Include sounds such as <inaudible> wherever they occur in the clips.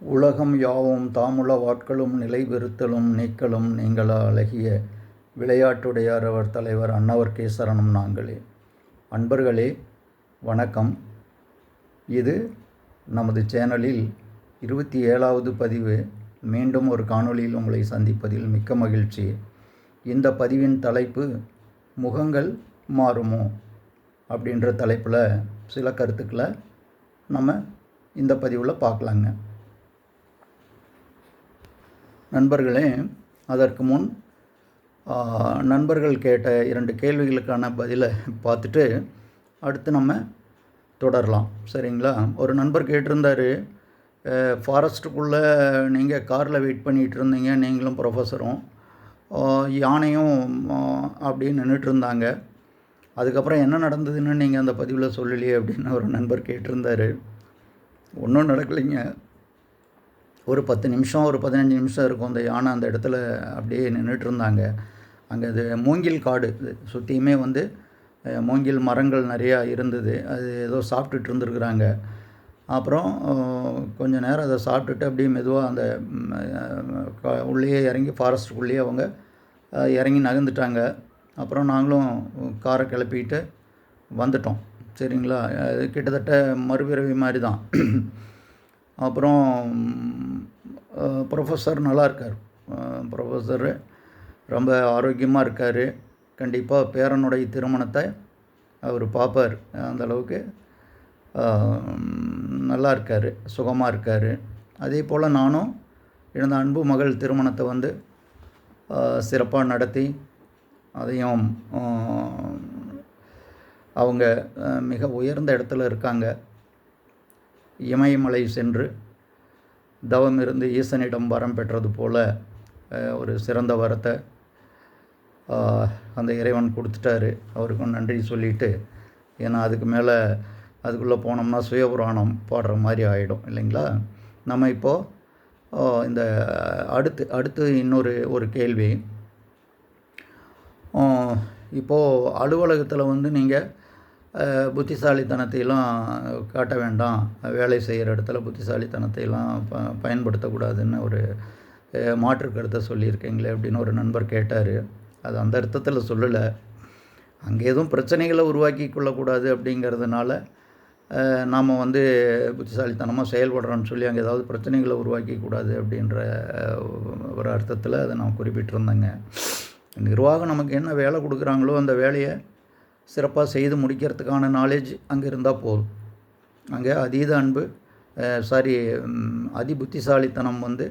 உலகம் யாவும் தாமுள வாட்களும் நிலைபெறுத்தலும் நீக்கலும் நீங்கள் அழகிய விளையாட்டுடையார் அவர் தலைவர் அன்னவர் கேசரனும் நாங்களே. அன்பர்களே வணக்கம். இது நமது சேனலில் இருபத்தி ஏழாவது பதிவு. மீண்டும் ஒரு காணொளியில் உங்களை சந்திப்பதில் மிக்க மகிழ்ச்சி. இந்த பதிவின் தலைப்பு முகங்கள் மாறுமோ? அப்படின்ற தலைப்பில் சில கருத்துக்களை நம்ம இந்த பதிவில் பார்க்கலாங்க. நண்பர்களே அதற்கு முன் நண்பர்கள் கேட்ட இரண்டு கேள்விகளுக்கான பதிலை பார்த்துட்டு அடுத்து நம்ம தொடரலாம். சரிங்களா? ஒரு நண்பர் கேட்டிருந்தார் ஃபாரஸ்ட்டுக்குள்ளே நீங்கள் காரில் வெயிட் பண்ணிகிட்டு இருந்தீங்க நீங்களும் ப்ரொஃபஸரும் யானையும் ஆ, அப்படின்னு நின்றுட்டு இருந்தாங்க அதுக்கப்புறம் என்ன நடந்ததுன்னு நீங்கள் அந்த பதிவில் சொல்லலையே அப்படின்னு ஒரு நண்பர் கேட்டிருந்தார். ஒன்றும் நடக்கலைங்க. ஒரு பத்து நிமிஷம் ஒரு பதினஞ்சு நிமிஷம் இருக்கும் அந்த யானை அந்த இடத்துல அப்படியே நின்றுட்டு இருந்தாங்க. அங்கே அது மூங்கில் காடு இது சுற்றியுமே வந்து மூங்கில் மரங்கள் நிறையா இருந்தது. அது ஏதோ சாப்பிட்டுட்டு இருந்துருக்குறாங்க. அப்புறம் கொஞ்சம் கொஞ்ச நேரம் அதை சாப்பிட்டுட்டு அப்படியே மெதுவாக அந்த கா- உள்ளேயே இறங்கி ஃபாரஸ்ட்டுக்குள்ளேயே அவங்க இறங்கி நகர்ந்துட்டாங்க. அப்புறம் நாங்களும் காரை கிளப்பிட்டு வந்துட்டோம். சரிங்களா? அது கிட்டத்தட்ட மறுபிறவி மாதிரி தான். அப்புறம் ப்ரொஃபஸர் நல்லா இருக்கார் ப்ரொஃபஸர் ரொம்ப ஆரோக்கியமாக இருக்கார். கண்டிப்பாக பேரனுடைய திருமணத்தை அவர் பார்ப்பார் அந்தளவுக்கு நல்லா இருக்கார் சுகமாக இருக்கார். அதே போல் நானும் எனது அன்பு மகள் திருமணத்தை வந்து சிறப்பாக நடத்தி அதையும் அவங்க மிக உயர்ந்த இடத்துல இருக்காங்க. இமயமலை சென்று தவம் இருந்து ஈசனிடம் வரம் பெற்றது போல ஒரு சிறந்த வரத்தை அந்த இறைவன் கொடுத்துட்டாரு. அவருக்கும் நன்றி சொல்லிட்டு ஏன்னா அதுக்கு மேலே அதுக்குள்ளே போனோம்னா சுயபுராணம் பாடுற மாதிரி ஆகிடும் இல்லைங்களா? நம்ம இப்போது இந்த அடுத்து அடுத்து இன்னொரு ஒரு கேள்வி. இப்போது அலுவலகத்தில் வந்து நீங்கள் புத்திசாலித்தனத்தையெல்லாம் காட்ட வேண்டாம். வேலை செய்கிற இடத்துல புத்திசாலித்தனத்தையெல்லாம் ப பயன்படுத்தக்கூடாதுன்னு ஒரு மாற்று கருத்தை சொல்லியிருக்கீங்களே அப்படின்னு ஒரு நண்பர் கேட்டார். அது அந்த அர்த்தத்தில் சொல்லலை. அங்கே எதுவும் பிரச்சனைகளை உருவாக்கி கொள்ளக்கூடாது அப்படிங்கிறதுனால நாம் வந்து புத்திசாலித்தனமாக செயல்படுறோன்னு சொல்லி அங்கே ஏதாவது பிரச்சனைகளை உருவாக்கி கூடாது அப்படின்ற ஒரு அர்த்தத்தில் அதை நான் குறிப்பிட்டிருந்தேங்க. நிர்வாகம் நமக்கு என்ன வேலை கொடுக்குறாங்களோ அந்த வேலையை சிறப்பாக செய்து முடிக்கிறதுக்கான நாலேஜ் அங்கே இருந்தால் போதும். அங்கே அதீத அன்பு சாரி அதி புத்திசாலித்தனம் வந்து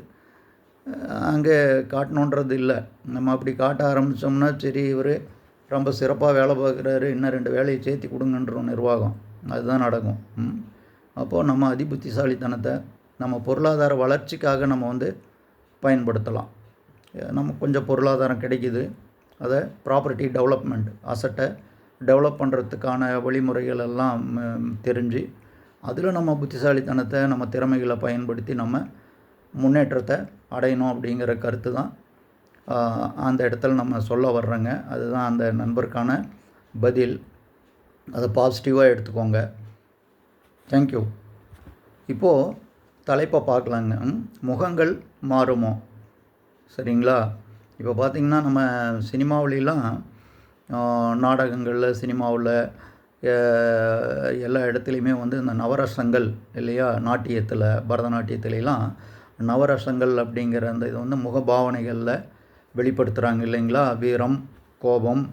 அங்கே காட்டணுன்றது இல்லை. நம்ம அப்படி காட்ட ஆரம்பித்தோம்னா சரி இவர் ரொம்ப சிறப்பாக வேலை பார்க்குறாரு இன்னும் ரெண்டு வேலையை சேர்த்தி கொடுங்கன்றோம் நிர்வாகம். அதுதான் நடக்கும். அப்போது நம்ம அதி புத்திசாலித்தனத்தை நம்ம பொருளாதார வளர்ச்சிக்காக நம்ம வந்து பயன்படுத்தலாம். நம்ம கொஞ்சம் பொருளாதாரம் கிடைக்குது. அதை ப்ராப்பர்ட்டி டெவலப்மெண்ட் அசட்டை டெவலப் பண்ணுறதுக்கான வழிமுறைகள் எல்லாம் தெரிஞ்சு அதில் நம்ம புத்திசாலித்தனத்தை நம்ம திறமைகளை பயன்படுத்தி நம்ம முன்னேற்றத்தை அடையணும் அப்படிங்கிற கருத்து தான் அந்த இடத்துல நம்ம சொல்ல வர்றோங்க. அதுதான் அந்த நண்பருக்கான பதில். அதை பாசிட்டிவாக எடுத்துக்கோங்க. தேங்க்யூ இப்போது தலைப்பை பார்க்கலாங்க. முகங்கள் மாறுமோ? சரிங்களா? இப்போ பார்த்திங்கன்னா நம்ம சினிமாவிலாம் நாடகங்களில் சினிமாவில் எல்லா இடத்துலையுமே வந்து இந்த நவரசங்கள் இல்லையா? நாட்டியத்தில் பரதநாட்டியத்துலலாம் நவரசங்கள் அப்படிங்கிற அந்த இது வந்து முகபாவனைகளில் வெளிப்படுத்துகிறாங்க இல்லைங்களா? வீரம் கோபம்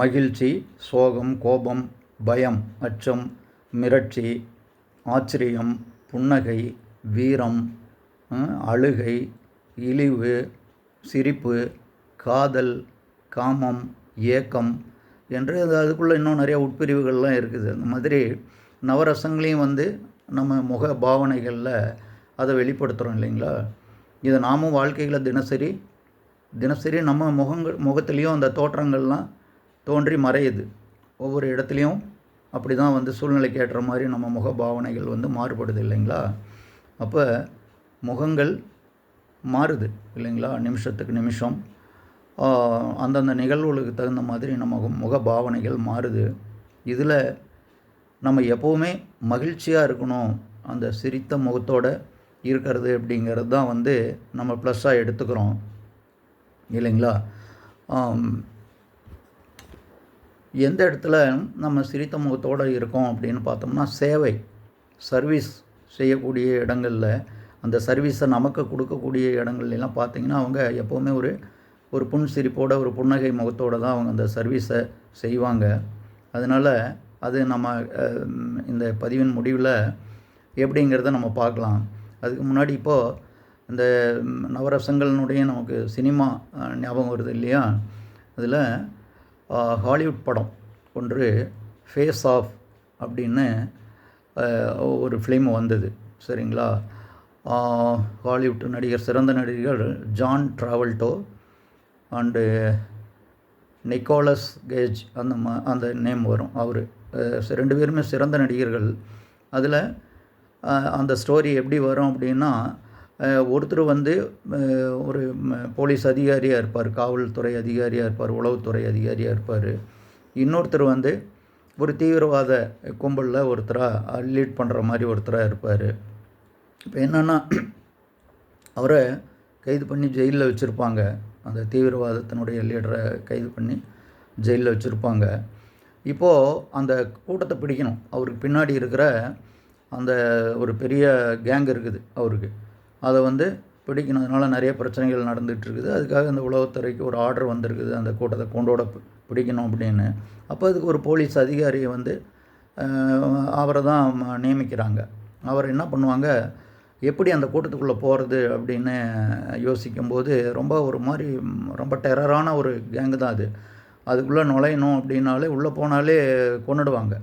மகிழ்ச்சி சோகம் கோபம் பயம் அச்சம் மிரட்சி ஆச்சரியம் புன்னகை வீரம் அழுகை இழிவு சிரிப்பு காதல் காமம் ஏக்கம் என்று அது அதுக்குள்ளே இன்னும் நிறைய உட்பிரிவுகள்லாம் இருக்குது. அந்த மாதிரி நவரசங்களையும் வந்து நம்ம முக பாவனைகளில் அதை வெளிப்படுத்துகிறோம் இல்லைங்களா? இதை நாமும் வாழ்க்கையில் தினசரி தினசரி நம்ம முகங்கள் முகத்துலேயும் அந்த தோற்றங்கள்லாம் தோன்றி மறையுது. ஒவ்வொரு இடத்துலையும் அப்படி தான் வந்து சூழ்நிலைக்கு ஏற்ற மாதிரி நம்ம முக பாவனைகள் வந்து மாறுபடுது இல்லைங்களா? அப்போ முகங்கள் மாறுது இல்லைங்களா? நிமிஷத்துக்கு நிமிஷம். அந்தந்த நிகழ்வுகளுக்கு தகுந்த மாதிரி நம்ம முக பாவனைகள் மாறுது. இதில் நம்ம எப்போவுமே மகிழ்ச்சியாக இருக்கணும். அந்த சிரித்த முகத்தோட இருக்கிறது அப்படிங்கிறது தான் வந்து நம்ம ப்ளஸ்ஸாக எடுத்துக்கிறோம். இல்லைங்களா? எந்த இடத்துல நம்ம சிரித்த முகத்தோடு இருக்கோம் அப்படின்னு பார்த்தோம்னா சேவை சர்வீஸ் செய்யக்கூடிய இடங்களில் அந்த சர்வீஸை நமக்கு கொடுக்கக்கூடிய இடங்கள்லாம் பார்த்திங்கன்னா அவங்க எப்போவுமே ஒரு ஒரு புன் சிரிப்போட ஒரு புன்னகை முகத்தோடு தான் அவங்க அந்த சர்வீஸை செய்வாங்க. அதனால் அது நம்ம இந்த பதிவின் முடிவில் எப்படிங்கிறத நம்ம பார்க்கலாம். அதுக்கு முன்னாடி இப்போது இந்த நவரசங்களினுடைய நவரசங்கள்னுடைய நமக்கு சினிமா ஞாபகம் வருது இல்லையா? அதில் ஹாலிவுட் படம் ஒன்று ஃபேஸ் ஆஃப் அப்படின்னு ஒரு ஃபிலிம் வந்தது. சரிங்களா? ஹாலிவுட் நடிகர் சிறந்த நடிகர் John Travolta and Nicolas Cage அந்த மா அந்த நேம் வரும் அவர். ரெண்டு பேருமே சிறந்த நடிகர்கள். அதில் அந்த ஸ்டோரி எப்படி வரும் அப்படின்னா ஒருத்தர் வந்து ஒரு போலீஸ் அதிகாரியாக இருப்பார் காவல்துறை அதிகாரியாக இருப்பார் உளவுத்துறை அதிகாரியாக இருப்பார். இன்னொருத்தர் வந்து ஒரு தீவிரவாத கும்பலில் ஒருத்தராக லீட் பண்ணுற மாதிரி ஒருத்தராக இருப்பார். இப்போ என்னென்னா அவரை கைது பண்ணி ஜெயிலில் வச்சுருப்பாங்க. அந்த தீவிரவாதத்தினுடைய லீடரை கைது பண்ணி ஜெயிலில் வச்சுருப்பாங்க. இப்போது அந்த கூட்டத்தை பிடிக்கணும். அவருக்கு பின்னாடி இருக்கிற அந்த ஒரு பெரிய கேங் இருக்குது அவருக்கு. அதை வந்து பிடிக்கணும்னால நிறைய பிரச்சனைகள் நடந்துகிட்ருக்குது. அதுக்காக அந்த உளவுத்துறைக்கு ஒரு ஆர்டர் வந்திருக்குது. அந்த கூட்டத்தை கொண்டோட பிடிக்கணும் அப்படின்னு. அப்போ அதுக்கு ஒரு போலீஸ் அதிகாரியை வந்து அவரை தான் நியமிக்கிறாங்க. அவர் என்ன பண்ணுவாங்க எப்படி அந்த கூட்டத்துக்குள்ளே போகிறது அப்படின்னு யோசிக்கும்போது ரொம்ப ஒரு மாதிரி ரொம்ப டெரரான ஒரு கேங்கு தான் அது. அதுக்குள்ளே நுழையணும் அப்படின்னாலே உள்ளே போனாலே கொன்னுடுவாங்க.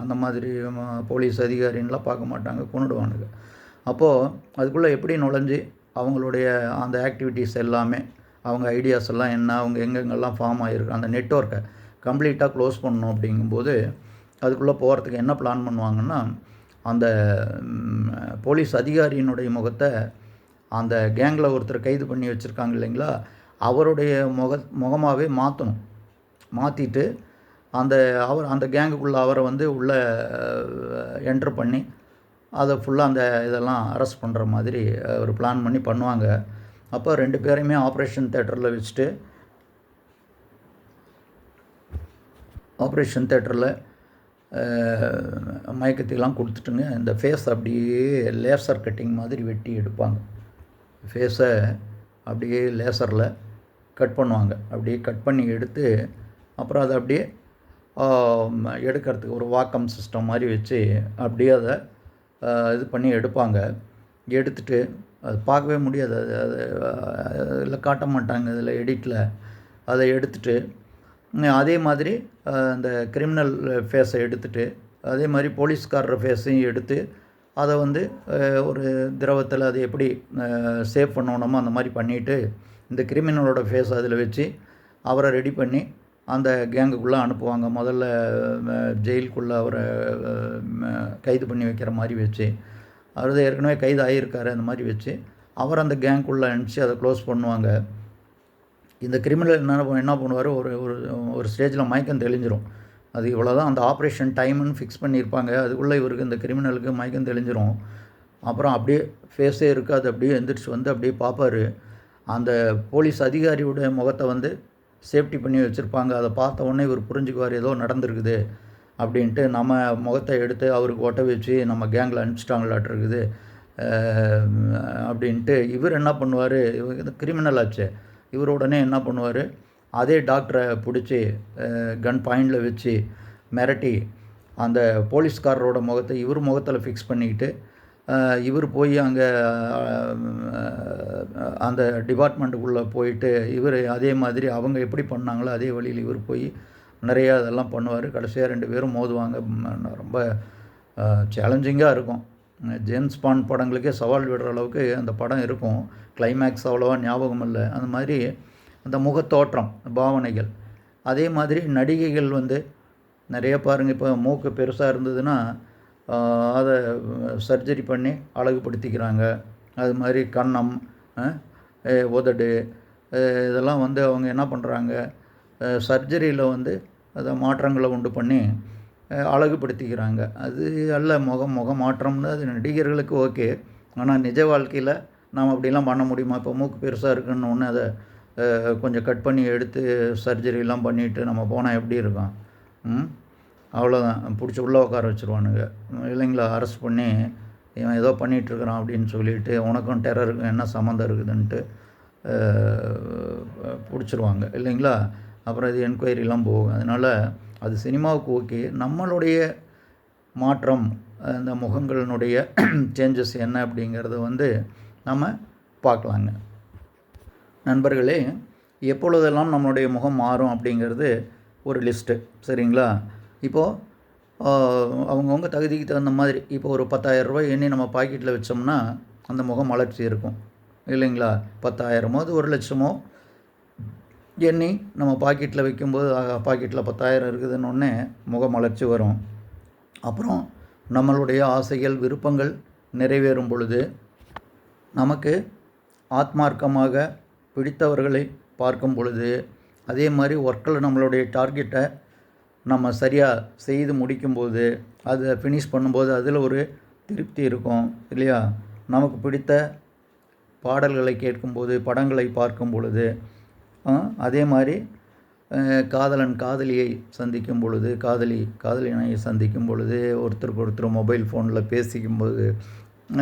அந்த மாதிரி போலீஸ் அதிகாரின்லாம் பார்க்க மாட்டாங்க கொன்னுடுவானுங்க. அப்போது அதுக்குள்ளே எப்படி நுழைஞ்சு அவங்களுடைய அந்த ஆக்டிவிட்டீஸ் எல்லாமே அவங்க ஐடியாஸ் எல்லாம் என்ன அவங்க எங்கெங்கெல்லாம் ஃபார்ம் ஆகிருக்கு அந்த நெட்ஒர்க்கை கம்ப்ளீட்டாக க்ளோஸ் பண்ணணும் அப்படிங்கும்போது அதுக்குள்ளே போகிறதுக்கு என்ன பிளான் பண்ணுவாங்கன்னா அந்த போலீஸ் அதிகாரியினுடைய முகத்தை அந்த கேங்கில் ஒருத்தர் கைது பண்ணி வச்சுருக்காங்க இல்லைங்களா? அவருடைய முக முகமாகவே மாற்றணும் மாற்றிட்டு அந்த அவர் அந்த கேங்குக்குள்ளே அவரை வந்து உள்ளே என்ட்ரு பண்ணி அதை ஃபுல்லாக அந்த இதெல்லாம் அரெஸ்ட் பண்ணுற மாதிரி ஒரு பிளான் பண்ணி பண்ணுவாங்க. அப்போ ரெண்டு பேரையுமே ஆப்ரேஷன் தேட்டரில் வச்சுட்டு ஆப்ரேஷன் தேட்டரில் மயக்கத்தையெல்லாம் கொடுத்துட்டுங்க. இந்த ஃபேஸ் அப்படியே லேசர் கட்டிங் மாதிரி வெட்டி எடுப்பாங்க. ஃபேஸை அப்படியே லேசரில் கட் பண்ணுவாங்க. அப்படியே கட் பண்ணி எடுத்து அப்புறம் அதை அப்படியே எடுக்கிறதுக்கு ஒரு வாக்கம் சிஸ்டம் மாதிரி வச்சு அப்படியே அதை இது பண்ணி எடுப்பாங்க. எடுத்துட்டு அது பார்க்கவே முடியாது. அது அது அதில் காட்ட மாட்டாங்க. இதில் எடிட்டில் அதை எடுத்துட்டு அதே மாதிரி அந்த கிரிமினல் ஃபேஸை எடுத்துட்டு அதே மாதிரி போலீஸ்காரர் ஃபேஸையும் எடுத்து அதை வந்து ஒரு திரவத்தில் அதை எப்படி சேவ் பண்ணணுமோ அந்த மாதிரி பண்ணிவிட்டு இந்த கிரிமினலோட ஃபேஸ் அதில் வச்சு அவரை ரெடி பண்ணி அந்த கேங்குக்குள்ளே அனுப்புவாங்க. முதல்ல ஜெயிலுக்குள்ளே அவரை கைது பண்ணி வைக்கிற மாதிரி வச்சு அவர் ஏற்கனவே கைது ஆகியிருக்காரு அந்த மாதிரி வச்சு அவர் அந்த கேங்குக்குள்ளே அனுப்பிச்சு அதை க்ளோஸ் பண்ணுவாங்க. இந்த கிரிமினல் என்ன என்ன பண்ணுவார்? ஒரு ஒரு ஒரு ஸ்டேஜில் மயக்கம் தெளிஞ்சிரும். அது இவ்வளோ தான் அந்த ஆப்ரேஷன் டைம்னு ஃபிக்ஸ் பண்ணியிருப்பாங்க. அதுக்குள்ளே இவருக்கு இந்த கிரிமினலுக்கு மயக்கம் தெளிஞ்சிரும். அப்புறம் அப்படியே ஃபேஸே இருக்காது. அப்படியே எந்திரிச்சு வந்து அப்படியே பார்ப்பாரு அந்த போலீஸ் அதிகாரியோட முகத்தை வந்து சேஃப்டி பண்ணி வச்சுருப்பாங்க. அதை பார்த்த உடனே இவர் புரிஞ்சுக்குவார். ஏதோ நடந்திருக்குது அப்படின்ட்டு நம்ம முகத்தை எடுத்து அவருக்கு ஒட்ட வச்சு நம்ம கேங்கில் அனுப்பிச்சிட்டாங்களாட்டிருக்குது அப்படின்ட்டு இவர் என்ன பண்ணுவார்? இவர் இது கிரிமினல் ஆச்சு. இவர் உடனே என்ன பண்ணுவார்? அதே டாக்டரை பிடிச்சி கன் பாயிண்டில் வச்சு மிரட்டி அந்த போலீஸ்காரரோட முகத்தை இவர் முகத்தில் ஃபிக்ஸ் பண்ணிக்கிட்டு இவர் போய் அங்கே அந்த டிபார்ட்மெண்ட்டுக்குள்ளே போயிட்டு இவர் அதே மாதிரி அவங்க எப்படி பண்ணாங்களோ அதே வழியில் இவர் போய் நிறையா அதெல்லாம் பண்ணுவார். கடைசியாக ரெண்டு பேரும் மோதுவாங்க. ரொம்ப சேலஞ்சிங்காக இருக்கும். ஜேம்ஸ் பாண்ட் படங்களுக்கே சவால் விடுற அளவுக்கு அந்த படம் இருக்கும். கிளைமேக்ஸ் அவ்வளோவா ஞாபகம் இல்லை அந்த மாதிரி அந்த முகத்தோற்றம் பாவனைகள். அதே மாதிரி நடிகைகள் வந்து நிறைய பாருங்கள் இப்போ மூக்கு பெருசாக இருந்ததுன்னா அதை சர்ஜரி பண்ணி அழகுபடுத்திக்கிறாங்க. அது மாதிரி கன்னம் உதடு இதெல்லாம் வந்து அவங்க என்ன பண்ணுறாங்க சர்ஜரியில் வந்து அதை மாற்றங்களை உண்டு பண்ணி அழகுபடுத்திக்கிறாங்க. அது அல்ல முகம் முக மாற்றம்னு அது நடிகர்களுக்கு ஓகே. ஆனால் நிஜ வாழ்க்கையில் நாம் அப்படிலாம் பண்ண முடியுமா? இப்போ மூக்கு பெருசாக இருக்குன்னு ஒன்று அதை கொஞ்சம் கட் பண்ணி எடுத்து சர்ஜரிலாம் பண்ணிவிட்டு நம்ம போனால் எப்படி இருக்கும்? ம்? அவ்வளோதான் பிடிச்சி உள்ளே உட்கார வச்சுருவானுங்க. இல்லைங்களா? அரெஸ்ட் பண்ணி இவன் ஏதோ பண்ணிகிட்ருக்குறான் அப்படின்னு சொல்லிட்டு உனக்கும் டெரருக்கும் என்ன சம்மந்தம் இருக்குதுன்ட்டு பிடிச்சிருவாங்க. இல்லைங்களா? அப்புறம் இது என்கொயரிலாம் போகும். அதனால் அது சினிமாவுக்கு ஓகே. நம்மளுடைய மாற்றம் அந்த முகங்களினுடைய <clears throat> சேஞ்சஸ் என்ன அப்படிங்கிறத வந்து நம்ம பார்க்கலாங்க. நண்பர்களே எப்பொழுதெல்லாம் நம்மளுடைய முகம் மாறும் அப்படிங்கிறது ஒரு லிஸ்ட்டு சரிங்களா? இப்போது அவங்கவுங்க தகுதிக்கு தகுந்த மாதிரி இப்போ ஒரு 10000 ரூபாய் எண்ணி நம்ம பாக்கெட்டில் வச்சோம்னா அந்த முகம் வளர்ச்சி இருக்கும். இல்லைங்களா? பத்தாயிரமோ அது ஒரு லட்சமோ எண்ணி நம்ம பாக்கெட்டில் வைக்கும்போது பாக்கெட்டில் பத்தாயிரம் இருக்குதுன்னு உடனே முக வரும். அப்புறம் நம்மளுடைய ஆசைகள் விருப்பங்கள் நிறைவேறும் பொழுது நமக்கு ஆத்மார்க்கமாக பிடித்தவர்களை பார்க்கும் பொழுது அதே மாதிரி ஒர்க்கில் நம்மளுடைய டார்கெட்டை நம்ம சரியாக செய்து முடிக்கும்போது அதை ஃபினிஷ் பண்ணும்போது அதில் ஒரு திருப்தி இருக்கும் இல்லையா? நமக்கு பிடித்த பாடல்களை கேட்கும்போது படங்களை பார்க்கும் பொழுது அதே மாதிரி காதலன் காதலியை சந்திக்கும் பொழுது காதலி காதலினை சந்திக்கும் பொழுது ஒருத்தருக்கு ஒருத்தர் மொபைல் ஃபோனில் பேசிக்கும்போது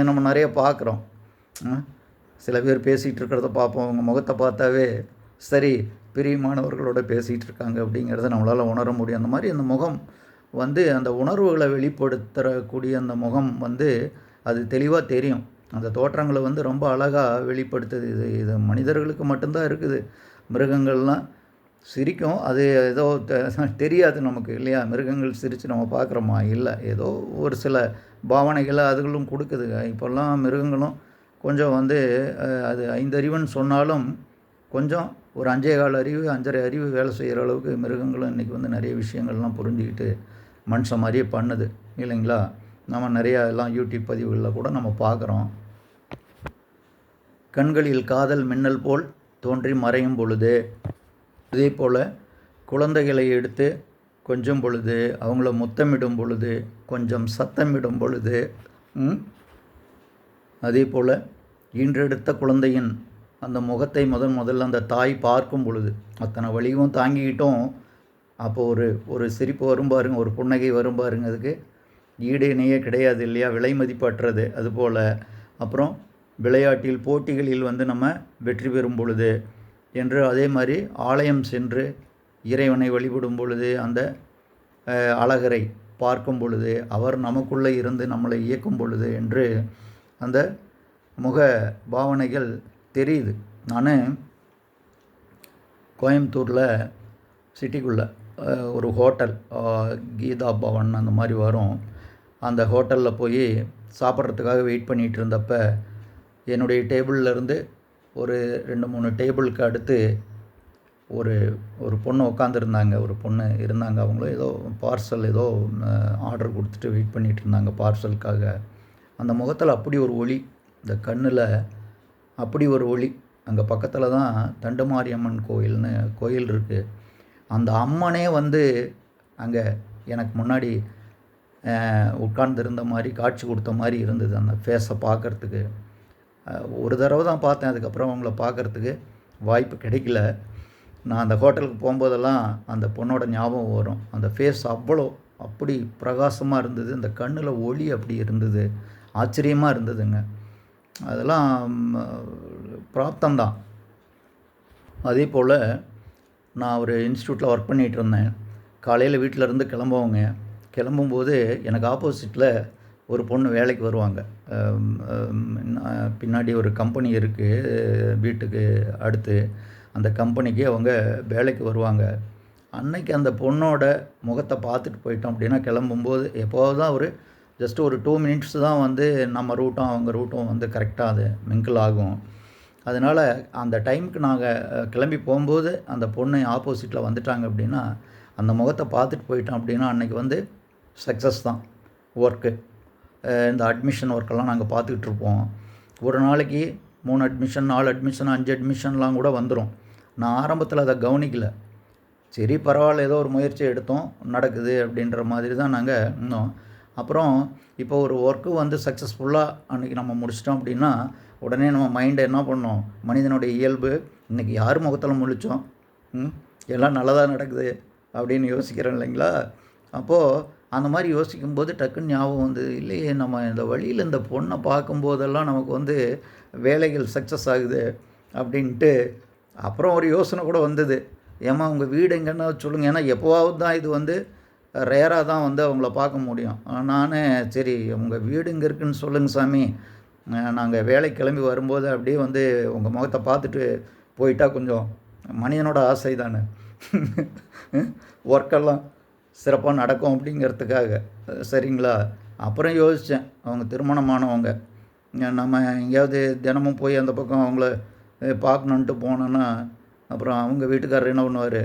நம்ம நிறைய பார்க்குறோம். சில பேர் பேசிகிட்டு இருக்கிறத பார்ப்போம். அவங்க முகத்தை பார்த்தாவே சரி பிரியமானவர்களோட பேசிகிட்டு இருக்காங்க அப்படிங்கிறத நம்மளால் உணர முடியும். அந்த மாதிரி அந்த முகம் வந்து அந்த உணர்வுகளை வெளிப்படுத்தக்கூடிய அந்த முகம் வந்து அது தெளிவாக தெரியும். அந்த தோற்றங்களை வந்து ரொம்ப அழகாக வெளிப்படுத்துது. இது இது மனிதர்களுக்கு மட்டும்தான் இருக்குது. மிருகங்கள்லாம் சிரிக்கும். அது ஏதோ தெ- தெரியாது நமக்கு இல்லையா? மிருகங்கள் சிரித்து நம்ம பார்க்குறோமா? இல்லை. ஏதோ ஒரு சில பாவனைகளை அதுகளும் கொடுக்குதுங்க இப்போல்லாம் மிருகங்களும் கொஞ்சம் வந்து அது ஐந்தறிவுன்னு சொன்னாலும் கொஞ்சம் ஒரு அஞ்சே கால் அறிவு அஞ்சரை அறிவு வேலை செய்கிற அளவுக்கு மிருகங்களும் இன்றைக்கி வந்து நிறைய விஷயங்கள்லாம் புரிஞ்சுக்கிட்டு மனுஷன் மாதிரியே பண்ணுது இல்லைங்களா? நம்ம நிறையா எல்லாம் யூடியூப் பதிவுகளில் கூட நம்ம பார்க்குறோம். கண்களில் காதல் மின்னல் போல் தோன்றி மறையும் பொழுது இதே போல் குழந்தைகளை எடுத்து கொஞ்சம் பொழுது அவங்கள முத்தமிடும் பொழுது கொஞ்சம் சத்தமிடும் பொழுது அதே போல் ஈன்றெடுத்த குழந்தையின் அந்த முகத்தை முதன் முதல்ல அந்த தாய் பார்க்கும் பொழுது அத்தனை வழியும் தாங்கிக்கிட்டும். அப்போ ஒரு ஒரு சிரிப்பு வரும் பாருங்க ஒரு புன்னகை வரும் பாருங்க அதுக்கு. ஈடு இணையே கிடையாது இல்லையா? விலை மதிப்பற்றது. அதுபோல் அப்புறம் விளையாட்டில் போட்டிகளில் வந்து நம்ம வெற்றி பெறும் பொழுது என்று அதே மாதிரி ஆலயம் சென்று இறைவனை வழிபடும் பொழுது அந்த அழகரை பார்க்கும் பொழுது அவர் நமக்குள்ளே இருந்து நம்மளை இயக்கும் பொழுது என்று அந்த முக பாவனைகள் தெரியுது. நான் கோயம்புத்தூரில் சிட்டிக்குள்ளே ஒரு ஹோட்டல் கீதா பவன் அந்த மாதிரி வரும். அந்த ஹோட்டலில் போய் சாப்பிட்றதுக்காக வெயிட் பண்ணிகிட்டு இருந்தப்போ என்னுடைய டேபிள்லேருந்து ஒரு ரெண்டு மூணு டேபிளுக்கு அடுத்து ஒரு ஒரு பொண்ணு உட்காந்துருந்தாங்க ஒரு பொண்ணு இருந்தாங்க. அவங்களும் ஏதோ பார்சல் ஏதோ ஆர்டர் கொடுத்துட்டு வெயிட் பண்ணிகிட்டு இருந்தாங்க பார்சலுக்காக. அந்த முகத்தில் அப்படி ஒரு ஒளி இந்த கண்ணில் அப்படி ஒரு ஒளி. அங்கே பக்கத்தில் தான் தண்டுமாரியம்மன் கோயில்னு கோயில் இருக்குது அந்த அம்மனே வந்து அங்கே எனக்கு முன்னாடி உட்கார்ந்துருந்த மாதிரி காட்சி கொடுத்த மாதிரி இருந்தது. அந்த ஃபேஸை பார்க்கறதுக்கு. ஒரு தடவை தான் பார்த்தேன். அதுக்கப்புறம் அவங்கள பார்க்கறதுக்கு வாய்ப்பு கிடைக்கல. நான் அந்த ஹோட்டலுக்கு போகும்போதெல்லாம் அந்த பொண்ணோட ஞாபகம் வரும். அந்த ஃபேஸ் அவ்வளோ அப்படி பிரகாசமாக இருந்தது. அந்த கண்ணில் ஒளி அப்படி இருந்தது. ஆச்சரியமாக இருந்ததுங்க. அதெல்லாம் பிராப்தம்தான் அதே போல் நான் ஒரு இன்ஸ்டியூட்டில் ஒர்க் பண்ணிகிட்டு இருந்தேன். காலையில் வீட்டில் இருந்து கிளம்பும்போது எனக்கு ஆப்போசிட்டில் ஒரு பொண்ணு வேலைக்கு வருவாங்க. பின்னாடி ஒரு கம்பெனி இருக்குது வீட்டுக்கு அடுத்து. அந்த கம்பெனிக்கு அவங்க வேலைக்கு வருவாங்க. அன்னைக்கு அந்த பொண்ணோட முகத்தை பார்த்துட்டு போயிட்டோம் அப்படின்னா கிளம்பும்போது எப்போது தான் ஒரு ஜஸ்ட் ஒரு டூ மினிட்ஸ் தான் வந்து நம்ம ரூட்டும் அவங்க ரூட்டும் வந்து கரெக்டாக அது மிங்கிள் ஆகும். அதனால் அந்த டைமுக்கு நாங்கள் கிளம்பி போகும்போது அந்த பொண்ணு ஆப்போசிட்டில் வந்துட்டாங்க அப்படின்னா அந்த முகத்தை பார்த்துட்டு போயிட்டோம் அப்படின்னா அன்றைக்கி வந்து சக்ஸஸ் தான் ஒர்க்கு இந்த அட்மிஷன் ஒர்க்கெல்லாம் நாங்கள் பார்த்துக்கிட்டு இருப்போம். ஒரு நாளைக்கு மூணு அட்மிஷன் நாலு அட்மிஷன் அஞ்சு அட்மிஷன்லாம் கூட வந்துடும் நான் ஆரம்பத்தில் அதை கவனிக்கல. சரி பரவாயில்ல ஏதோ ஒரு முயற்சி எடுத்தோம் நடக்குது அப்படின்ற மாதிரி தான் நாங்கள் இருந்தோம். அப்புறம் இப்போ ஒரு ஒர்க்கு வந்து சக்ஸஸ்ஃபுல்லாக அன்றைக்கி நம்ம முடிச்சிட்டோம் அப்படின்னா உடனே நம்ம மைண்டை என்ன பண்ணோம்? மனிதனுடைய இயல்பு இன்றைக்கி யார் முகத்தில் முழிச்சோம்? எல்லாம் நல்லதாக நடக்குது அப்படின்னு யோசிக்கிறோம் இல்லைங்களா? அப்போது அந்த மாதிரி யோசிக்கும்போது டக்குன்னு ஞாபகம் வந்து இல்லையே நம்ம இந்த வழியில் இந்த பொண்ணை பார்க்கும்போதெல்லாம் நமக்கு வந்து வேலைகள் சக்ஸஸ் ஆகுது அப்படின்ட்டு அப்புறம் ஒரு யோசனை கூட வந்தது. ஏம்மா உங்கள் வீடு எங்கன்னா சொல்லுங்கள் ஏன்னா எப்போவாவது தான் இது வந்து ரேராக தான் வந்து அவங்கள பார்க்க முடியும். நான் சரி உங்கள் வீடு இங்கே இருக்குன்னு சொல்லுங்கள் சாமி. நாங்கள் வேலைக்கு கிளம்பி வரும்போது அப்படியே வந்து உங்கள் முகத்தை பார்த்துட்டு போயிட்டா கொஞ்சம் மனிதனோட ஆசை தானே? <laughs> ஒர்க்கெல்லாம் சிறப்பாக நடக்கும் அப்படிங்கிறதுக்காக. சரிங்களா? அப்புறம் யோசித்தேன் அவங்க திருமணமானவங்க. நம்ம எங்கேயாவது தினமும் போய் அந்த பக்கம் அவங்கள பார்க்கணுன்ட்டு போனோன்னா அப்புறம் அவங்க வீட்டுக்காரர் என்ன பண்ணுவார்?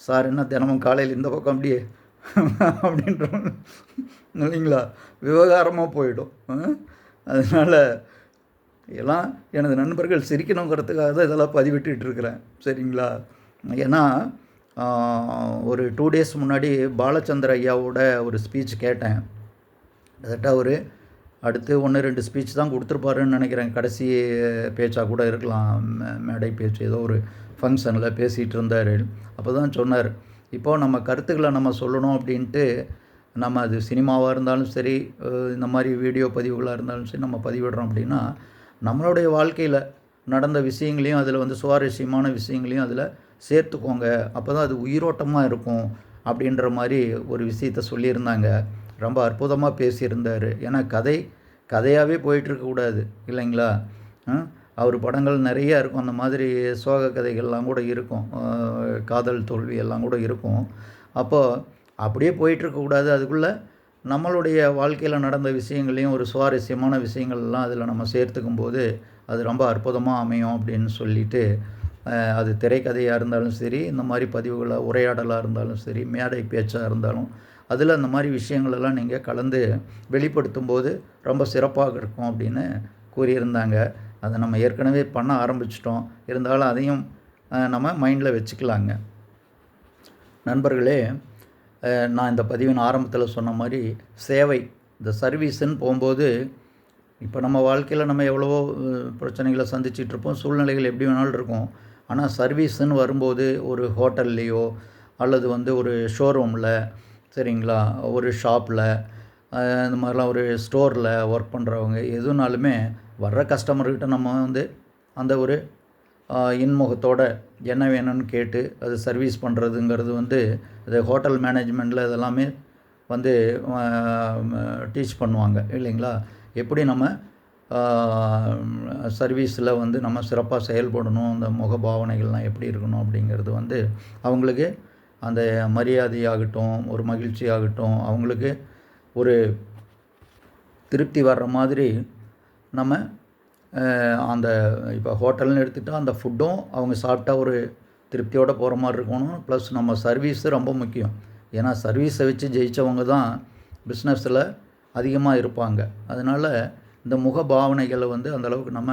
சார் என்ன தினமும் காலையில் இந்த பக்கம் அப்படியே <laughs> அப்படின்ற <laughs> இல்லைங்களா? விவகாரமாக போயிடும். அதனால் எல்லாம் எனது நண்பர்கள் சிரிக்கணுங்கிறதுக்காக தான் இதெல்லாம் பதிவிட்டுருக்கிறேன் சரிங்களா? ஏன்னா ஒரு டூ டேஸ் முன்னாடி பாலச்சந்திர ஐயாவோட ஒரு ஸ்பீச் கேட்டேன். கிட்டத்தட்ட ஒரு அடுத்து ஒன்று ரெண்டு ஸ்பீச் தான் கொடுத்துருப்பாருன்னு நினைக்கிறேன். கடைசி பேச்சாக கூட இருக்கலாம். மேடை பேச்சு ஏதோ ஒரு ஃபங்க்ஷனில் பேசிகிட்டு இருந்தார். அப்போ தான் சொன்னார் இப்போது நம்ம கருத்துக்களை நம்ம சொல்லணும் அப்படின்ட்டு நம்ம அது சினிமாவாக இருந்தாலும் சரி இந்த மாதிரி வீடியோ பதிவுகளாக இருந்தாலும் சரி நம்ம பதிவிடுறோம் அப்படின்னா நம்மளுடைய வாழ்க்கையில் நடந்த விஷயங்களையும் அதில் வந்து சுவாரஸ்யமான விஷயங்களையும் அதில் சேர்த்துக்கோங்க. அப்போ தான் அது உயிரோட்டமாக இருக்கும் அப்படின்ற மாதிரி ஒரு விஷயத்த சொல்லியிருந்தாங்க. ரொம்ப அற்புதமாக பேசியிருந்தார். ஏன்னா கதை கதையாகவே போயிட்டுருக்கக்கூடாது இல்லைங்களா? அவர் படங்கள் நிறையா இருக்கும். அந்த மாதிரி சோக கதைகள்லாம் கூட இருக்கும். காதல் தோல்வி எல்லாம் கூட இருக்கும். அப்போது அப்படியே போயிட்டுருக்கக்கூடாது அதுக்குள்ளே நம்மளுடைய வாழ்க்கையில் நடந்த விஷயங்களையும் ஒரு சுவாரஸ்யமான விஷயங்கள்லாம் அதில் நம்ம சேர்த்துக்கும் போது அது ரொம்ப அற்புதமாக அமையும் அப்படின்னு சொல்லிட்டு அது திரைக்கதையாக இருந்தாலும் சரி இந்த மாதிரி பதிவுகளாக உரையாடலாக இருந்தாலும் சரி மேடை பேச்சாக இருந்தாலும் அதில் அந்த மாதிரி விஷயங்களெல்லாம் நீங்கள் கலந்து வெளிப்படுத்தும் போது ரொம்ப சிறப்பாக இருக்கும் அப்படின்னு கூறியிருந்தாங்க. அதை நம்ம ஏற்கனவே பண்ண ஆரம்பிச்சிட்டோம். இருந்தாலும் அதையும் நம்ம மைண்டில் வச்சுக்கலாங்க. நண்பர்களே நான் இந்த பதிவின் ஆரம்பத்தில் சொன்ன மாதிரி சேவை இந்த சர்வீஸுன்னு போகும்போது இப்போ நம்ம வாழ்க்கையில் நம்ம எவ்வளவோ பிரச்சனைகளை சந்திச்சிட்ருப்போம் சூழ்நிலைகள் எப்படி வேணாலும் இருக்கும். ஆனால் சர்வீஸுன்னு வரும்போது ஒரு ஹோட்டல்லையோ அல்லது வந்து ஒரு ஷோரூமில் சரிங்களா? ஒரு ஷாப்பில் இந்த மாதிரிலாம் ஒரு ஸ்டோரில் ஒர்க் பண்ணுறவங்க எதுனாலுமே வர்ற கஸ்டமர்கிட்ட நம்ம வந்து அந்த ஒரு இன்முகத்தோடு என்ன வேணும்னு கேட்டு அது சர்வீஸ் பண்ணுறதுங்கிறது வந்து இது ஹோட்டல் மேனேஜ்மெண்ட்டில் இதெல்லாமே வந்து டீச் பண்ணுவாங்க இல்லைங்களா? எப்படி நம்ம சர்வீஸில் வந்து நம்ம சிறப்பாக செயல்படணும். அந்த முகபாவனைகள்லாம் எப்படி இருக்கணும் அப்படிங்கிறது வந்து அவங்களுக்கு அந்த மரியாதையாகட்டும் ஒரு மகிழ்ச்சியாகட்டும் அவங்களுக்கு ஒரு திருப்தி வர்ற மாதிரி நம்ம அந்த இப்போ ஹோட்டல்னு எடுத்துகிட்டா அந்த ஃபுட்டும் அவங்க சாப்பிட்டா ஒரு திருப்தியோடு போகிற மாதிரி இருக்கணும். ப்ளஸ் நம்ம சர்வீஸு ரொம்ப முக்கியம். ஏன்னா சர்வீஸை வச்சு ஜெயித்தவங்க தான் பிஸ்னஸில் அதிகமாக இருப்பாங்க. அதனால் இந்த முக பாவனைகளை வந்து அந்தளவுக்கு நம்ம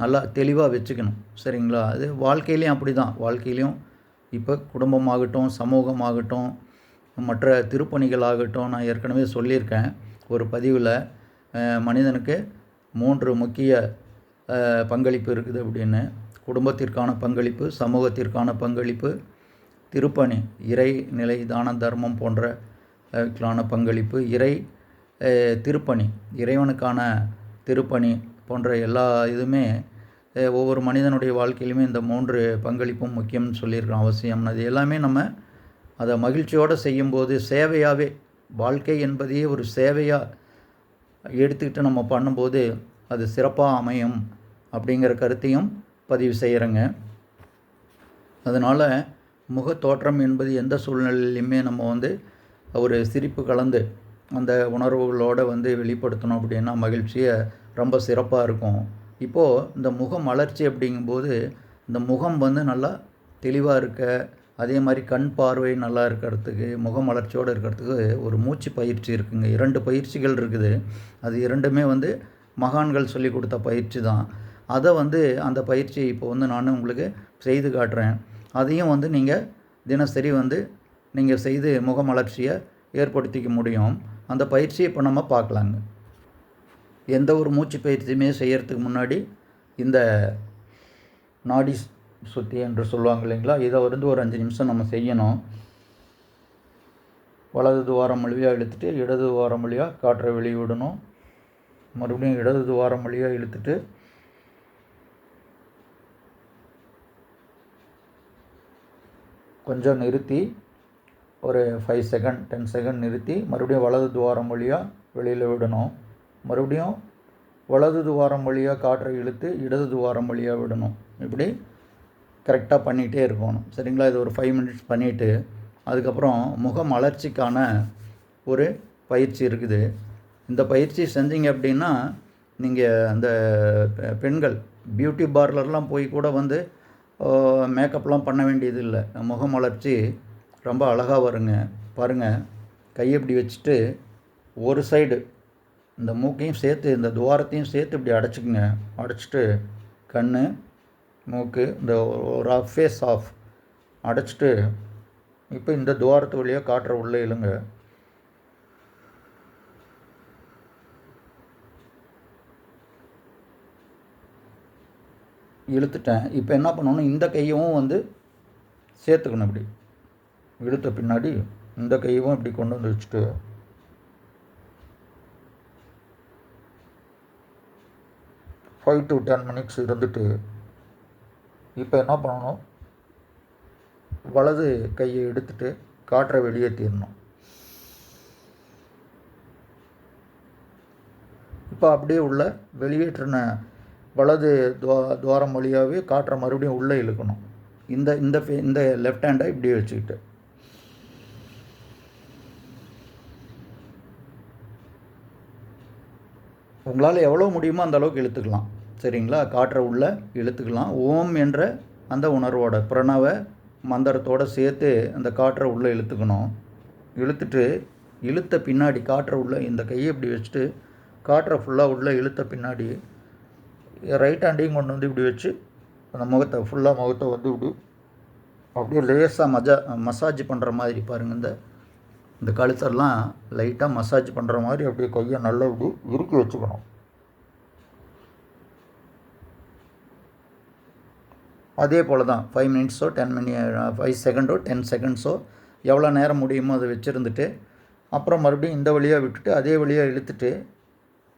நல்லா தெளிவாக வச்சுக்கணும். சரிங்களா? அது வாழ்க்கையிலையும் அப்படி தான் வாழ்க்கையிலையும் இப்போ குடும்பமாகட்டும் சமூகமாகட்டும் மற்ற திருப்பணிகளாகட்டும் நான் ஏற்கனவே சொல்லியிருக்கேன். ஒரு பதிவில் மனிதனுக்கு மூன்று முக்கிய பங்களிப்பு இருக்குது அப்படின்னு. குடும்பத்திற்கான பங்களிப்பு சமூகத்திற்கான பங்களிப்பு திருப்பணி இறை நிலை தான தர்மம் போன்ற பங்களிப்பு இறை திருப்பணி இறைவனுக்கான திருப்பணி போன்ற எல்லா இதுவுமே ஒவ்வொரு மனிதனுடைய வாழ்க்கையிலுமே இந்த மூன்று பங்களிப்பும் முக்கியம்னு சொல்லியிருக்கோம் அவசியம். அது எல்லாமே நம்ம அதை மகிழ்ச்சியோடு செய்யும்போது சேவையாகவே வாழ்க்கை என்பதையே ஒரு சேவையாக எடுத்துக்கிட்டு நம்ம பண்ணும்போது அது சிறப்பாக அமையும் அப்படிங்கிற கருத்தையும் பதிவு செய்கிறேங்க அதனால் முகத்தோற்றம் என்பது எந்த சூழ்நிலையிலையுமே நம்ம வந்து ஒரு சிரிப்பு கலந்து அந்த உணர்வுகளோடு வந்து வெளிப்படுத்தணும் அப்படின்னா மகிழ்ச்சியை ரொம்ப சிறப்பாக இருக்கும். இப்போது இந்த முகம் மலர்ச்சி அப்படிங்கும்போது இந்த முகம் வந்து நல்லா தெளிவாக இருக்க அதே மாதிரி கண் பார்வை நல்லா இருக்கிறதுக்கு முகம் மலர்ச்சியோடு இருக்கிறதுக்கு ஒரு மூச்சு பயிற்சி இருக்குங்க. இரண்டு பயிற்சிகள் இருக்குது. அது இரண்டுமே வந்து மகான்கள் சொல்லி கொடுத்த பயிற்சி தான். அதை வந்து அந்த பயிற்சி இப்போ வந்து நான் உங்களுக்கு செய்து காட்டுறேன். அதையும் வந்து நீங்கள் தினசரி வந்து நீங்கள் செய்து முகமலர்ச்சியை ஏற்படுத்திக்க முடியும். அந்த பயிற்சியை இப்போ நம்ம பார்க்கலாங்க. எந்த ஒரு மூச்சு பயிற்சியுமே செய்கிறதுக்கு முன்னாடி இந்த நாடி சுத்தி என்று சொல்லுவாங்க இல்லைங்களா? இதை வந்து ஒரு அஞ்சு நிமிஷம் நம்ம செய்யணும். வலது துவாரம் வழியாக இழுத்துட்டு இடது துவாரம் வழியாக காற்றை வெளியே விடணும். மறுபடியும் இடது துவாரம் வழியாக இழுத்துட்டு கொஞ்சம் நிறுத்தி ஒரு ஃபைவ் செகண்ட் டென் செகண்ட் நிறுத்தி மறுபடியும் வலது துவாரம் வழியாக வெளியில் விடணும். மறுபடியும் வலது துவாரம் வழியாக காற்றை இழுத்து இடது துவாரம் வழியாக விடணும். இப்படி கரெக்டாக பண்ணிகிட்டே இருக்கணும். சரிங்களா? இது ஒரு ஃபைவ் மினிட்ஸ் பண்ணிவிட்டு அதுக்கப்புறம் முகம் மலர்ச்சிக்கான ஒரு பயிற்சி இருக்குது. இந்த பயிற்சி செஞ்சீங்க அப்படின்னா நீங்கள் அந்த பெண்கள் பியூட்டி பார்லர்லாம் போய் கூட வந்து மேக்கப்லாம் பண்ண வேண்டியது இல்லை முகம் மலர்ச்சி ரொம்ப அழகாக வருங்க. பாருங்கள் கையை இப்படி வச்சுட்டு ஒரு சைடு இந்த மூக்கையும் சேர்த்து இந்த துவாரத்தையும் சேர்த்து இப்படி அடைச்சிக்கங்க. அடைச்சிட்டு கண் மூக்கு இந்த ஒரு ஆஃப் ஃபேஸ் ஆஃப் அடைச்சிட்டு இப்போ இந்த துவாரத்து வழியாக காட்டுற உள்ளே இழுங்க இழுத்துட்டேன். இப்போ என்ன பண்ணணும்? இந்த கையும் வந்து சேர்த்துக்கணும் இப்படி. இழுத்த பின்னாடி இந்த கையவும் இப்படி கொண்டு வந்து வச்சுட்டு ஃபைவ் டு டென் மினிட்ஸ் இருந்துட்டு இப்போ என்ன பண்ணணும்? வலது கையை எடுத்துட்டு காற்றை வெளியேற்றிடணும் இப்போ அப்படியே உள்ள வெளியேற்றின வலது துவா துவாரம் வழியாகவே காற்றை மறுபடியும் உள்ளே இழுக்கணும். இந்த இந்த இந்த லெஃப்ட் ஹேண்டை இப்படியே வச்சுக்கிட்டு. உங்களால் எவ்வளோ முடியுமோ அந்த அளவுக்கு இழுத்துக்கலாம். சரிங்களா? காற்றை உள்ளே இழுத்துக்கலாம். ஓம் என்ற அந்த உணர்வோட பிரணவ மந்திரத்தோடு சேர்த்து அந்த காற்றை உள்ளே இழுத்துக்கணும். இழுத்துட்டு இழுத்த பின்னாடி காற்றை உள்ளே இந்த கையை இப்படி வச்சுட்டு காற்றை ஃபுல்லாக உள்ளே இழுத்த பின்னாடி ரைட் ஹேண்டையும் கொண்டு வந்து இப்படி வச்சு அந்த முகத்தை ஃபுல்லாக முகத்தை வந்து இப்படி அப்படியே லேசாக மஜா மசாஜ் பண்ணுற மாதிரி பாருங்கள் இந்த இந்த கழுத்தெல்லாம் லைட்டாக மசாஜ் பண்ணுற மாதிரி அப்படியே கையை நல்லா இப்படி இறுக்கி வச்சுக்கணும். அதே போல் தான் ஃபைவ் மினிட்ஸோ டென் மினி ஃபைவ் செகண்டோ டென் செகண்ட்ஸோ எவ்வளோ நேரம் முடியுமோ அதை வச்சுருந்துட்டு அப்புறம் மறுபடியும் இந்த வழியாக விட்டுட்டு அதே வழியாக இழுத்துட்டு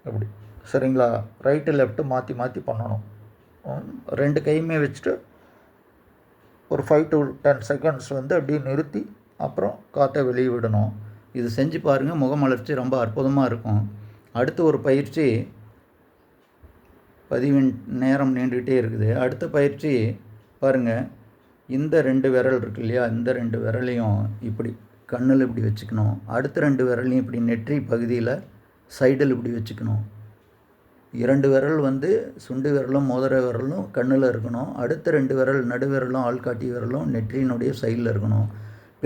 அப்படி. சரிங்களா? ரைட்டு லெஃப்ட்டு மாற்றி மாற்றி பண்ணணும். ரெண்டு கையுமே வச்சுட்டு ஒரு ஃபைவ் டு டென் செகண்ட்ஸ் வந்து அப்படியே நிறுத்தி அப்புறம் காற்றை வெளியே விடணும். இது செஞ்சு பாருங்கள் முகமலர்ச்சி ரொம்ப அற்புதமாக இருக்கும். அடுத்து ஒரு பயிற்சி பதிவின் நேரம் நீண்டுகிட்டே இருக்குது. அடுத்த பயிற்சி பாருங்கள் இந்த ரெண்டு விரல் இருக்கு இல்லையா? இந்த ரெண்டு விரலையும் இப்படி கண்ணில் இப்படி வச்சுக்கணும். அடுத்த ரெண்டு விரலையும் இப்படி நெற்றி பகுதியில் சைடில் இப்படி வச்சுக்கணும். இரண்டு விரல் வந்து சுண்டு விரலும் மோதிர விரலும் கண்ணில் இருக்கணும். அடுத்த ரெண்டு விரல் நடுவிரலும் ஆள்காட்டி விரலும் நெற்றியினுடைய சைடில் இருக்கணும்.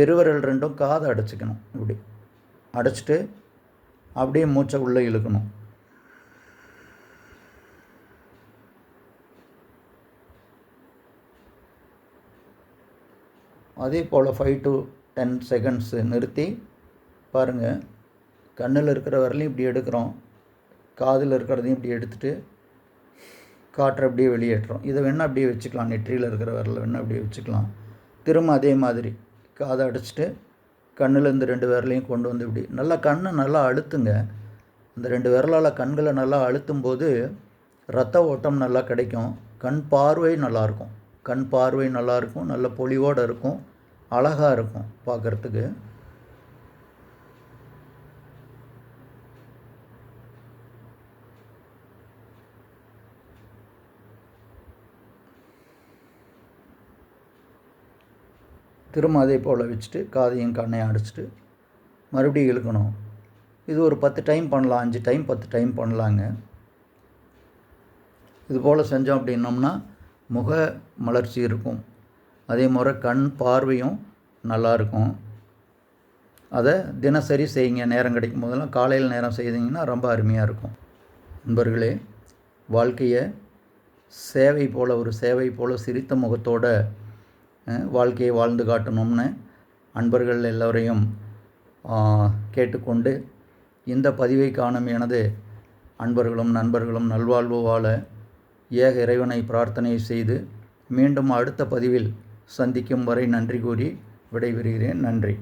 பெருவிரல் ரெண்டும் காதை அடைச்சிக்கணும் இப்படி. அடைச்சிட்டு அப்படியே மூச்சை உள்ளே இழுக்கணும். அதே போல் ஃபைவ் டு டென் செகண்ட்ஸு நிறுத்தி பாருங்கள் கண்ணில் இருக்கிற வரலையும் இப்படி எடுக்கிறோம். காதில் இருக்கிறதையும் இப்படி எடுத்துகிட்டு காற்றை அப்படியே வெளியேற்றுறோம். இதை வேணால் அப்படியே வச்சுக்கலாம். நெற்றியில் இருக்கிற வரல வேணால் அப்படியே வச்சுக்கலாம். திரும்ப அதே மாதிரி. காதை அடைச்சிட்டு கண்ணுலேருந்து இந்த ரெண்டு விரலையும் கொண்டு வந்து இப்படி நல்லா கண்ணை நல்லா அழுத்துங்க. இந்த ரெண்டு விரலால் கண்களை நல்லா அழுத்தும் போது ரத்த ஓட்டம் நல்லா கிடைக்கும். கண் பார்வை நல்லாயிருக்கும் கண் பார்வை நல்லாயிருக்கும் நல்ல பொலிவோடு இருக்கும். அழகாக இருக்கும் பார்க்குறதுக்கு. திரும்ப அதே போல் வச்சுட்டு காதையும் கண்ணையும் அடைச்சிட்டு மறுபடியும் இழுக்கணும். இது ஒரு பத்து டைம் பண்ணலாம். அஞ்சு டைம் பத்து டைம் பண்ணலாங்க. இது போல் செஞ்சோம் அப்படின்னோம்னா முக மலர்ச்சி இருக்கும். அதே முறை கண் பார்வையும் நல்லாயிருக்கும் அதை தினசரி செய்யுங்க. நேரம் கிடைக்கும் போதெல்லாம் காலையில் நேரம் செய்தீங்கன்னா ரொம்ப அருமையாக இருக்கும். நண்பர்களே வாழ்க்கையை சேவை போல் ஒரு சேவை போல் சிரித்த முகத்தோட வாழ்க்கையை வாழ்ந்து காட்டணும்னு அன்பர்கள் எல்லோரையும் கேட்டுக்கொண்டு இந்த பதிவை காணும் எனது அன்பர்களும் நண்பர்களும் நல்வாழ்வு வாழ ஏக இறைவனை பிரார்த்தனை செய்து மீண்டும் அடுத்த பதிவில் சந்திக்கும் வரை நன்றி கூறி விடைபெறுகிறேன். நன்றி.